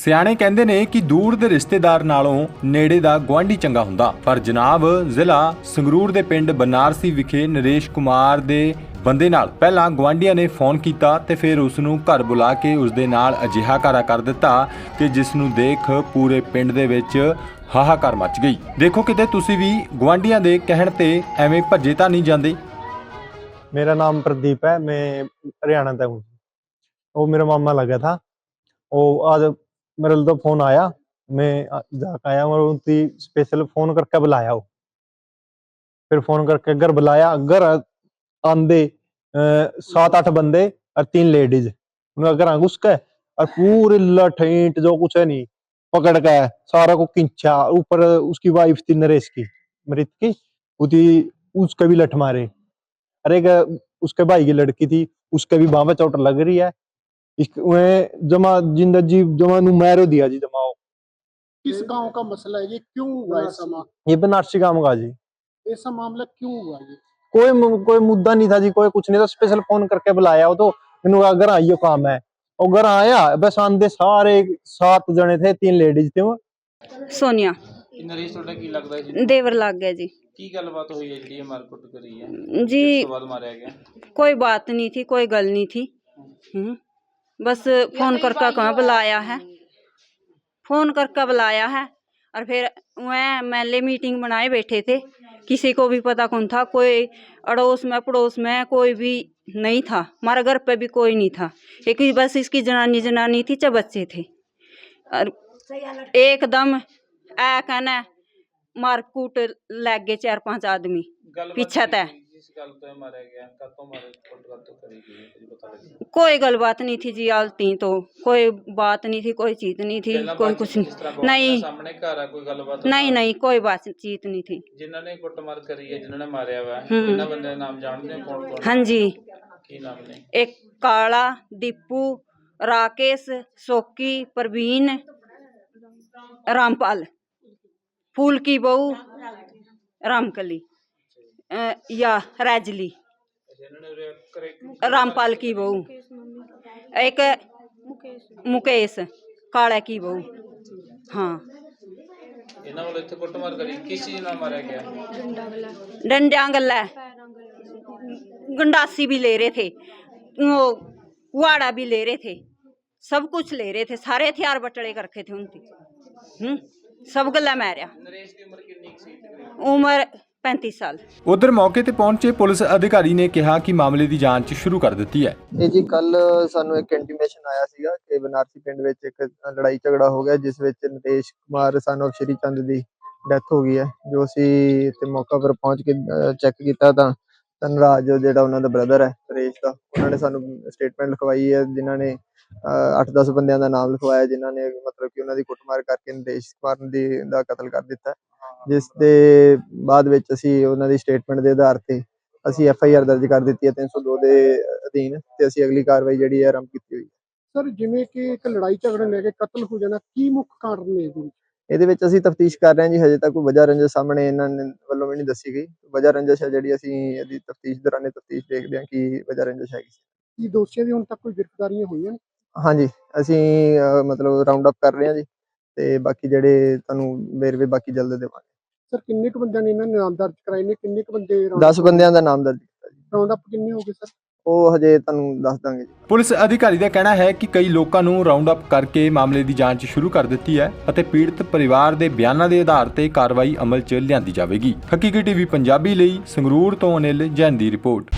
ਸਿਆਣੇ ਕਹਿੰਦੇ ਨੇ ਕਿ ਦੂਰ ਦੇ ਰਿਸ਼ਤੇਦਾਰ ਨਾਲੋਂ ਨੇੜੇ ਦਾ ਗਵਾਂਢੀ ਚੰਗਾ ਹੁੰਦਾ। ਪਰ ਜਨਾਬ, ਜ਼ਿਲ੍ਹਾ ਸੰਗਰੂਰ ਦੇ ਪਿੰਡ ਬਨਾਰਸੀ ਵਿਖੇ ਨਰੇਸ਼ ਕੁਮਾਰ ਦੇ ਬੰਦੇ ਨਾਲ ਪਹਿਲਾਂ ਗਵਾਂਡੀਆਂ ਨੇ ਫੋਨ ਕੀਤਾ ਤੇ ਫਿਰ ਉਸ ਨੂੰ ਘਰ ਬੁਲਾ ਕੇ ਉਸ ਦੇ ਨਾਲ ਅਜਿਹਾ ਕਾਰਾ ਕਰ ਦਿੱਤਾ ਕਿ ਜਿਸ ਨੂੰ ਦੇਖ ਪੂਰੇ ਪਿੰਡ ਦੇ ਵਿੱਚ ਹਾਹਾਕਾਰ ਮਚ ਗਈ। ਦੇਖੋ ਕਿਤੇ ਤੁਸੀਂ ਵੀ ਗਵਾਂਡੀਆਂ ਦੇ ਕਹਿਣ ਤੇ ਐਵੇਂ ਭੱਜੇ ਤਾਂ ਨਹੀਂ ਜਾਂਦੇ? ਮੇਰਾ ਨਾਮ ਪ੍ਰਦੀਪ ਹੈ, ਮੈਂ ਹਰਿਆਣਾ ਦਾ ਹੂੰ। ਉਹ ਮੇਰਾ ਮਾਮਾ ਲੱਗਾ ਥਾ ਉਹ आज मेरे तो फोन आया मैं आ- जाके आया और उनकी स्पेशल फोन करके बुलाया वो फिर फोन करके घर बुलाया घर आंदे अ, सात आठ बंदे और तीन लेडीज उनका घर घुस के और पूरे लठ ईंट जो कुछ है नहीं पकड़ के सारा को खींचा ऊपर उसकी वाइफ थी नरेश की मृत की उदी उसके भी लठ मारे अरे एक उसके भाई की लड़की थी उसके भी बाह में चोट लग रही है इस उन्हें जमा जिंदा जी जमा नु मैरो दिया जी जमाओ किस गांव का मसला है ये क्यों हुआ ऐसा मा- ये बनारसी काम का जी ऐसा मामला क्यों हुआ ये कोई मु- कोई मुद्दा नहीं था जी कोई कुछ नहीं था स्पेशल फोन करके बुलाया वो तो मैंने कहा घर आइयो काम है और घर आया बस आंदे सारे सात जने थे तीन लेडीज थे वो ਸੋਨੀਆ ਨਰੇਸ਼ ਤੁਹਾਡਾ ਕੀ ਲੱਗਦਾ ਜੀ ਦੇਵਰ ਲੱਗ ਗਿਆ ਜੀ ਕੀ ਗੱਲਬਾਤ ਹੋਈ ਹੈ ਜਿਹੜੀ ਇਹ ਮਾਰਕੁੱਟ ਕਰੀ ਹੈ ਉਸ जी ਤੋਂ ਬਾਅਦ ਮਾਰਿਆ ਗਿਆ कोई बात नहीं थी कोई गल नहीं थी हम्म, बस फ़ोन करके कहा बुलाया है। फ़ोन करके बुलाया है और फिर वह महल्ले मीटिंग बनाए बैठे थे। किसी को भी पता कौन था कोई अड़ोस में पड़ोस में कोई भी नहीं था। हमारे घर पे भी कोई नहीं था। एक ही बस इसकी जनानी जनानी थी चाहे बच्चे थे। और एकदम ऐ कहना मारकूट लग गए चार पाँच आदमी। पीछे तय तो तो तो कोई गल बात नहीं थी जी आलती तो कोई बात नहीं थी कोई चीत नहीं थी कोई कुछ नहीं। नहीं सामने घर है कोई गलबात नहीं नहीं कोई बात चीत नहीं थी। जिन्होंने कुटमार करी है जिन्होंने मारया हुआ है बंदे नाम जानते हैं कौन कौन? हाँ जी। की नाम ने? एक काला दीपू राकेश सोकी परवीन रामपाल फूल की बहू रामकली। या राजली। रामपाल की बहू। एक मुकेश, काले की बहू। हाँ। डंडा गंडासी भी ले रहे थे। वो कुआड़ा भी ले रहे थे। सब कुछ ले रहे थे। सारे हथियार बटड़े करके थे उनके। हम्म। सब गला मैरिया। उम्र 35 ਸਾਲ। ਉਧਰ ਮੌਕੇ ਤੇ ਪਹੁੰਚੇ ਪੁਲਿਸ ਅਧਿਕਾਰੀ ਨੇ ਕਿਹਾ ਕਿ ਮਾਮਲੇ ਦੀ ਜਾਂਚ ਸ਼ੁਰੂ ਕਰ ਦਿੱਤੀ ਹੈ। ਇਹ ਜੀ ਕੱਲ ਸਾਨੂੰ ਇੱਕ ਇੰਟੀਮੇਸ਼ਨ ਆਇਆ ਸੀਗਾ ਕਿ ਬਨਾਰਸੀ ਪਿੰਡ ਵਿੱਚ ਇੱਕ ਲੜਾਈ ਝਗੜਾ ਹੋ ਗਿਆ ਜਿਸ ਵਿੱਚ ਨਿਤੇਸ਼ ਕੁਮਾਰ ਸਨ ਆਫ ਸ਼੍ਰੀ ਚੰਦ ਦੀ ਡੈਥ ਹੋ ਗਈ ਹੈ। ਜੋ ਅਸੀਂ ਤੇ ਮੌਕਾ ਪਰ ਪਹੁੰਚ ਕੇ ਚੈੱਕ ਕੀਤਾ ਤਾਂ ਤਨਰਾਜ ਜਿਹੜਾ ਉਹਨਾਂ ਦਾ ਬ੍ਰਦਰ ਹੈ ਰੇਸ਼ ਦਾ ਉਹਨਾਂ ਨੇ ਸਾਨੂੰ ਸਟੇਟਮੈਂਟ ਲਿਖਵਾਈ ਹੈ ਜਿਨ੍ਹਾਂ ਨੇ 8-10 ਬੰਦਿਆਂ ਦਾ ਨਾਮ ਲਿਖਵਾਇਆ ਜਿਨ੍ਹਾਂ ਨੇ ਮਤਲਬ ਕਿ ਉਹਨਾਂ ਦੀ ਕੁੱਟਮਾਰ ਕਰਕੇ ਨਿਤੇਸ਼ ਕੁਮਾਰ ਦੀ ਦਾ ਕਤਲ ਕਰ ਦਿੱਤਾ ਜਿਸ ਦੇ ਬਾਅਦ ਵਿੱਚ ਅਸੀਂ ਉਹਨਾਂ ਦੀ ਸਟੇਟਮੈਂਟ ਦੇ ਆਧਾਰ ਤੇ ਅਸੀਂ ਐਫ ਆਈ ਆਰ ਦਰਜ ਕਰ ਦਿੱਤੀ ਹੈ 302 ਦੇ ਅਧੀਨ ਤੇ ਅਸੀਂ ਅਗਲੀ ਕਾਰਵਾਈ ਜਿਹੜੀ ਹੈ ਆਰੰਭ ਕੀਤੀ ਹੋਈ ਹੈ। ਸਰ ਜਿਵੇਂ ਕਿ ਇੱਕ ਲੜਾਈ ਝਗੜੇ ਲੈ ਕੇ ਕਤਲ ਹੋ ਜਾਣਾ ਕੀ ਮੁੱਖ ਕਾਰਨ ਨੇ ਇਹਦੇ ਵਿੱਚ? ਇਹਦੇ ਵਿੱਚ ਅਸੀਂ ਤਫਤੀਸ਼ ਕਰ ਰਹੇ ਹਾਂ ਜੀ ਹਜੇ ਤੱਕ ਕੋਈ ਵਜ੍ਹਾ ਰੰਜਸ ਸਾਹਮਣੇ ਇਹਨਾਂ ਨੇ ਵੱਲੋਂ ਵੀ ਨਹੀਂ ਦੱਸੀ ਗਈ। ਵਜ੍ਹਾ ਰੰਜਸ ਹੈ ਜਿਹੜੀ ਅਸੀਂ ਇਹਦੀ ਤਫਤੀਸ਼ ਦੌਰਾਨੇ ਤਫਤੀਸ਼ ਦੇਖਦੇ ਹਾਂ ਕਿ ਵਜ੍ਹਾ ਰੰਜਸ ਹੈਗੀ ਸੀ। ਕੀ ਦੋਸ਼ੀਆਂ ਦੀ ਹੁਣ ਤੱਕ ਕੋਈ ਗ੍ਰਿਫਤਾਰੀਆਂ ਹੋਈਆਂ ਨੇ? ਹਾਂਜੀ ਅਸੀਂ ਮਤਲਬ ਰਾਉਂਡ ਅਪ ਕਰ ਰਹੇ ਹਾਂ ਜੀ ਤੇ ਬਾਕੀ ਜਿਹੜੇ ਤੁਹਾਨੂੰ ਵੇਰਵੇ ਬਾਕੀ ਜਲਦ ਦੇਵਾਂਗੇ। ਸਰ ਕਿੰਨੇ ਕੁ ਬੰਦਿਆਂ ਨੇ ਇਹਨਾਂ ਨੇ ਨਾਮ ਦਰਜ ਕਰਾਏ ਨੇ? ਕਿੰਨੇ ਕੁ ਬੰਦੇ 10 ਬੰਦਿਆਂ ਦਾ ਨਾਮ ਦਰਜ ਕੀਤਾ ਜੀ। ਰਾਉਂਡ ਅਪ ਕਿੰਨੇ ਹੋ ਗਏ ਸਰ? ਉਹ ਹਜੇ ਤੁਹਾਨੂੰ ਦੱਸ ਦਾਂਗੇ ਜੀ। ਪੁਲਿਸ ਅਧਿਕਾਰੀ ਦਾ ਕਹਿਣਾ ਹੈ ਕਿ ਕਈ ਲੋਕਾਂ ਨੂੰ ਰਾਉਂਡ ਅਪ ਕਰਕੇ ਮਾਮਲੇ ਦੀ ਜਾਂਚ ਸ਼ੁਰੂ ਕਰ ਦਿੱਤੀ ਹੈ ਅਤੇ ਪੀੜਤ ਪਰਿਵਾਰ ਦੇ ਬਿਆਨਾਂ ਦੇ ਆਧਾਰ ਤੇ ਕਾਰਵਾਈ ਅਮਲ 'ਚ ਲਿਆਂਦੀ ਜਾਵੇਗੀ। ਹਕੀਕੀ ਟੀਵੀ ਪੰਜਾਬੀ ਲਈ ਸੰਗਰੂਰ ਤੋਂ ਅਨਿਲ ਜੈਨ ਦੀ ਰਿਪੋਰਟ।